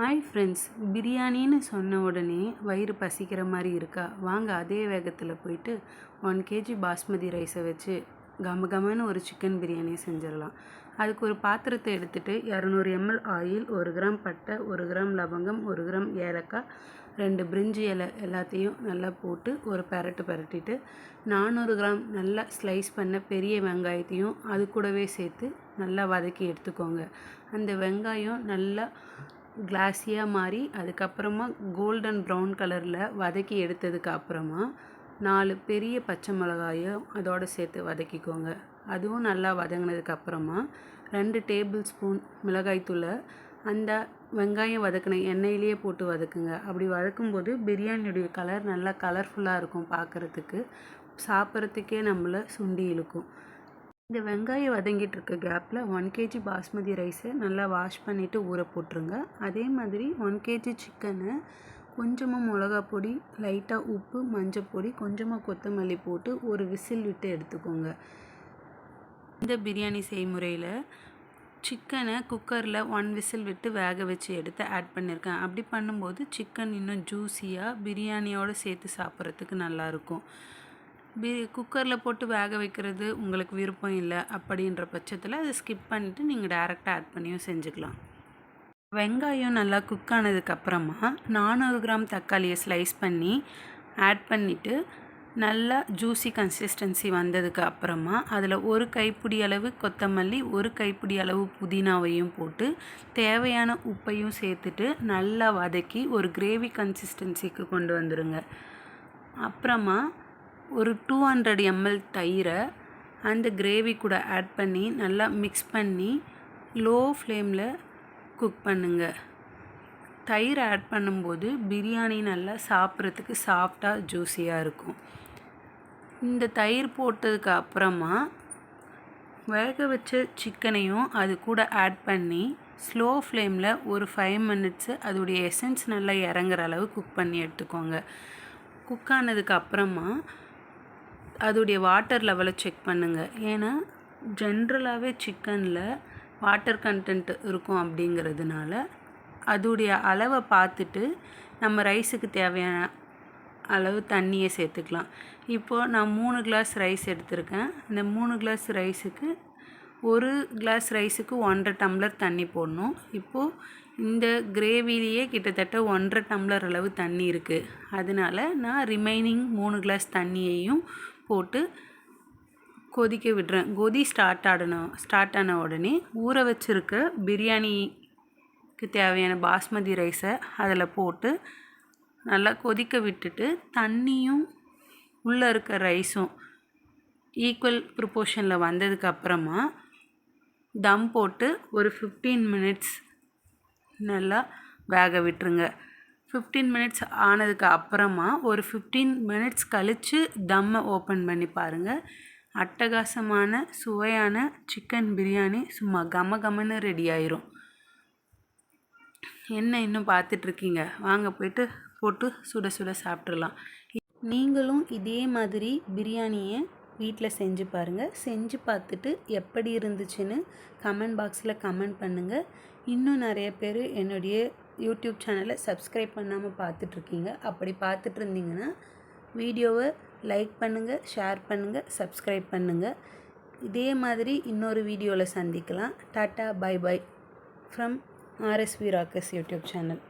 Hi friends பிரியாணின்னு சொன்ன உடனே வயிறு பசிக்கிற மாதிரி இருக்கா? வாங்க அதே வேகத்தில் போயிட்டு ஒன் கேஜி பாஸ்மதி ரைஸை வச்சு கம கமன்னு ஒரு சிக்கன் பிரியாணி செஞ்சிடலாம். அதுக்கு ஒரு பாத்திரத்தை எடுத்துகிட்டு இரநூறு எம்எல் ஆயில் ஒரு கிராம் பட்டை ஒரு கிராம் லவங்கம் ஒரு கிராம் ஏலக்காய் ரெண்டு பிரிஞ்சி இலை எல்லாத்தையும் நல்லா போட்டு ஒரு பெரட்டு பெரட்டிட்டு நானூறு கிராம் நல்லா ஸ்லைஸ் பண்ண பெரிய வெங்காயத்தையும் அது கூடவே சேர்த்து நல்லா வதக்கி எடுத்துக்கோங்க. அந்த வெங்காயம் நல்லா கிளாஸியாக மாறி அதுக்கப்புறமா கோல்டன் ப்ரௌன் கலரில் வதக்கி எடுத்ததுக்கு அப்புறமா நாலு பெரிய பச்சை மிளகாயும் அதோடு சேர்த்து வதக்கிக்கோங்க. அதுவும் நல்லா வதங்கினதுக்கு அப்புறமா ரெண்டு டேபிள் ஸ்பூன் மிளகாய்த்தூளை அந்த வெங்காயம் வதக்கின எண்ணெயிலேயே போட்டு வதக்குங்க. அப்படி வதக்கும்போது பிரியாணியுடைய கலர் நல்லா கலர்ஃபுல்லாக இருக்கும் பார்க்குறதுக்கு சாப்பிட்றதுக்கே நம்மளை சுண்டி இழுக்கும். இந்த வெங்காயம் வதங்கிட்டு இருக்க கேப்பில் ஒன் கேஜி பாஸ்மதி ரைஸை நல்லா வாஷ் பண்ணிவிட்டு ஊற போட்டுருங்க. அதே மாதிரி ஒன் கேஜி சிக்கனை கொஞ்சமாக மிளகா பொடி லைட்டாக உப்பு மஞ்சள் பொடி கொஞ்சமாக கொத்தமல்லி போட்டு ஒரு விசில் விட்டு எடுத்துக்கோங்க. இந்த பிரியாணி செய்முறையில் சிக்கனை குக்கரில் ஒன் விசில் விட்டு வேக வச்சு எடுத்து ஆட் பண்ணியிருக்கேன் அப்படி பண்ணும்போது சிக்கன் இன்னும் ஜூஸியாக பிரியாணியோடு சேர்த்து சாப்பிட்றதுக்கு நல்லாயிருக்கும் பி குக்கரில் போட்டு வேக வைக்கிறது உங்களுக்கு விருப்பம் இல்லை அப்படின்ற பட்சத்தில் அதை ஸ்கிப் பண்ணிவிட்டு நீங்கள் டேரெக்டாக ஆட் பண்ணியும் செஞ்சுக்கலாம். வெங்காயம் நல்லா குக் ஆனதுக்கப்புறமா நானூறு கிராம் தக்காளியை ஸ்லைஸ் பண்ணி ஆட் பண்ணிவிட்டு நல்லா ஜூஸி கன்சிஸ்டன்சி வந்ததுக்கு அப்புறமா அதில் ஒரு கைப்பிடி அளவு கொத்தமல்லி ஒரு கைப்பிடி அளவு புதினாவையும் போட்டு தேவையான உப்பையும் சேர்த்துட்டு நல்லா வதக்கி ஒரு கிரேவி கன்சிஸ்டன்சிக்கு கொண்டு வந்துடுங்க அப்புறமா ஒரு டூ ஹண்ட்ரட் எம்எல் தயிரை அந்த கிரேவி கூட ஆட் பண்ணி நல்லா மிக்ஸ் பண்ணி லோ ஃப்ளேமில் குக் பண்ணுங்கள் தயிர் ஆட் பண்ணும்போது பிரியாணி நல்லா சாப்பிட்றதுக்கு சாஃப்டாக ஜூஸியாக இருக்கும். இந்த தயிர் போட்டதுக்கு அப்புறமா வேக வச்ச சிக்கனையும் அது கூட ஆட் பண்ணி ஸ்லோ ஃப்ளேமில் ஒரு ஃபைவ் மினிட்ஸு அதோடைய எசன்ஸ் நல்லா இறங்குற அளவு குக் பண்ணி எடுத்துக்கோங்க. குக் ஆனதுக்கு அப்புறமா அதோடைய வாட்டர் லெவலை செக் பண்ணுங்கள் ஏன்னா ஜென்ரலாகவே சிக்கனில் வாட்டர் கண்டென்ட் இருக்கும் அப்படிங்கிறதுனால அதோடைய அளவை பார்த்துட்டு நம்ம ரைஸுக்கு தேவையான அளவு தண்ணியை சேர்த்துக்கலாம். இப்போது நான் மூணு கிளாஸ் ரைஸ் எடுத்திருக்கேன். இந்த மூணு கிளாஸ் ரைஸுக்கு ஒரு கிளாஸ் ரைஸுக்கு ஒன்றரை டம்ளர் தண்ணி போடணும். இப்போது இந்த கிரேவிலேயே கிட்டத்தட்ட ஒன்றரை டம்ளர் அளவு தண்ணி இருக்குது அதனால் நான் ரிமைனிங் மூணு கிளாஸ் தண்ணியையும் போட்டு கொதிக்க விடுறேன். கொதி ஸ்டார்ட் ஆடணும் ஸ்டார்ட் ஆன உடனே ஊற வச்சுருக்க பிரியாணிக்கு தேவையான பாஸ்மதி ரைஸை அதில் போட்டு நல்லா கொதிக்க விட்டுட்டு தண்ணியும் உள்ளே இருக்க ரைஸும் ஈக்குவல் ப்ரிப்போர்ஷனில் வந்ததுக்கப்புறமா தம் போட்டு ஒரு ஃபிஃப்டீன் மினிட்ஸ் நல்லா வேக விட்டுருங்க. ஃபிஃப்டீன் மினிட்ஸ் ஆனதுக்கு அப்புறமா ஒரு ஃபிஃப்டீன் மினிட்ஸ் கழித்து தம்மை ஓப்பன் பண்ணி பாருங்கள் அட்டகாசமான சுவையான சிக்கன் பிரியாணி சும்மா கம கமன்னு ரெடி ஆயிரும். என்ன இன்னும் பார்த்துட்ருக்கீங்க வாங்க போயிட்டு போட்டு சுட சுட சாப்பிட்றலாம் நீங்களும் இதே மாதிரி பிரியாணியை வீட்டில் செஞ்சு பாருங்கள் செஞ்சு பார்த்துட்டு எப்படி இருந்துச்சுன்னு கமெண்ட் பாக்ஸில் கமெண்ட் பண்ணுங்கள் இன்னும் நிறைய பேர் என்னுடைய யூடியூப் சேனலை சப்ஸ்கிரைப் பண்ணாமல் பார்த்துட்ருக்கீங்க. அப்படி பார்த்துட்டு இருந்தீங்கன்னா வீடியோவை லைக் பண்ணுங்கள் ஷேர் பண்ணுங்கள் சப்ஸ்கிரைப் பண்ணுங்கள் இதே மாதிரி இன்னொரு வீடியோவில் சந்திக்கலாம். Tata bye bye. From RSV Rockers YouTube channel.